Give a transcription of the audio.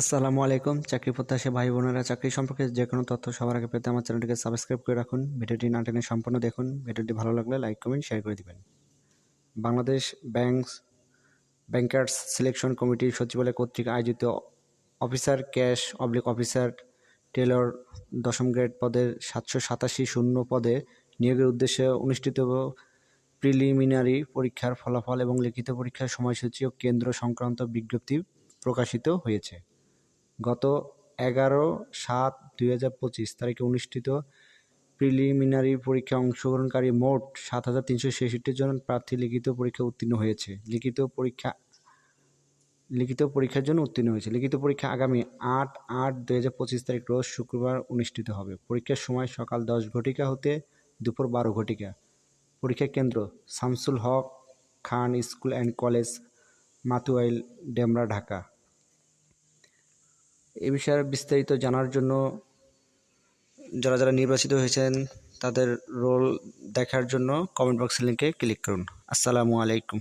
আসসালামু আলাইকুম। চাকরি প্রত্যাশী ভাই বোনেরা, চাকরি সম্পর্কে যে কোনো তথ্য সবার আগে পেতে আমার চ্যানেলটিকে সাবস্ক্রাইব করে রাখুন। ভিডিওটি না টেনে সম্পূর্ণ দেখুন। ভিডিওটি ভালো লাগলে লাইক, কমেন্ট, শেয়ার করে দিবেন। বাংলাদেশ ব্যাংকস, ব্যাংকার্স সিলেকশন কমিটির সচিবালয় কর্তৃক আয়োজিত অফিসার ক্যাশ অবলিক অফিসার টেলর দশম গ্রেড পদের সাতশো সাতাশি শূন্য পদে নিয়োগের উদ্দেশ্যে অনুষ্ঠিত প্রিলিমিনারি পরীক্ষার ফলাফল এবং লিখিত পরীক্ষার সময়সূচি ও কেন্দ্র সংক্রান্ত বিজ্ঞপ্তি প্রকাশিত হয়েছে। গত এগারো সাত দুই হাজার পঁচিশ তারিখে অনুষ্ঠিত প্রিলিমিনারি পরীক্ষায় অংশগ্রহণকারী মোট সাত হাজার তিনশো ছেষট্টি জন প্রার্থী লিখিত পরীক্ষা উত্তীর্ণ হয়েছে। লিখিত পরীক্ষা, লিখিত পরীক্ষার জন্য উত্তীর্ণ হয়েছে। লিখিত পরীক্ষা আগামী আট আট দুই হাজার পঁচিশ তারিখ, রোজ শুক্রবার অনুষ্ঠিত হবে। পরীক্ষার সময় সকাল দশ ঘটিকা হতে দুপুর বারো ঘটিকা। পরীক্ষা কেন্দ্র Shamsul Haque Khan school and college, Matuail, Demra, Dhaka. এ বিষয়ে বিস্তারিত জানার জন্য যারা যারা নির্বাচিত হয়েছেন, তাদের রোল দেখার জন্য কমেন্ট বক্সের লিঙ্কে ক্লিক করুন। আসসালামু আলাইকুম।